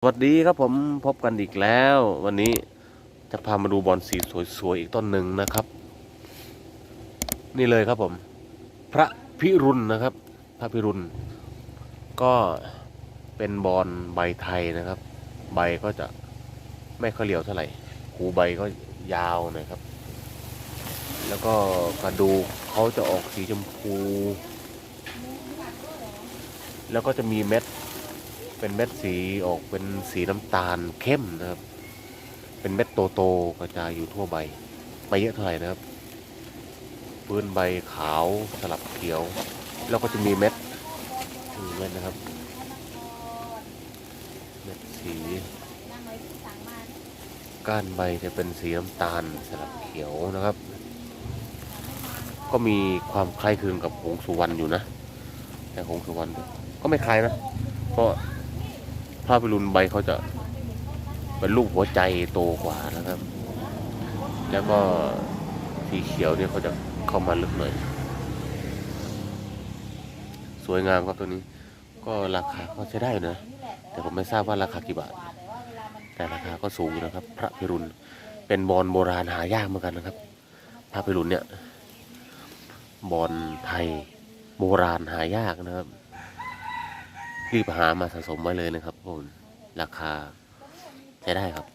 สวัสดีครับผมพบกันอีกแล้ว วันนี้จะพามาดูบอลสีสวยๆอีกต้นหนึ่งนะครับ นี่เลยครับผม พระพิรุณนะครับ พระพิรุณก็เป็นบอลใบไทยนะครับ ใบก็จะไม่ค่อยเหลียวเท่าไหร่ หูใบก็ยาวนะครับ แล้วก็กระดูกเขาจะออกสีชมพู แล้วก็จะมีเม็ด เป็นเม็ดสีออกเป็นสีน้ำตาลเข้มนะครับ เป็นเม็ดโตๆกระจายอยู่ทั่วใบไม่เยอะเท่าไหร่นะครับ พื้นใบขาวสลับเขียว แล้วก็จะมีเม็ดมีเม็ดนะครับ เม็ดสีก้านใบจะเป็นสีน้ำตาลสลับเขียวนะครับ ก็มีความคล้ายคลึงกับหงสุวรรณอยู่นะ แต่หงสุวรรณก็ไม่คล้ายนะ เพราะ ภาพิรุนใบเขาจะเป็นลูกหัวใจโตกว่านะครับ แล้วก็สีเขียวเนี่ยเขาจะเข้ามาลึกหน่อย สวยงามครับตัวนี้ ก็ราคาก็ใช้ได้นะ แต่ผมไม่ทราบว่าราคากี่บาท แต่ราคาก็สูงอยู่นะครับ พระพิรุณเป็นบอลโบราณหายากเหมือนกันนะครับ พระพิรุณเนี่ยบอลไทยโบราณหายากนะครับ รีบหามาสะสมไว้เลยนะครับผมราคาใช้ได้ครับ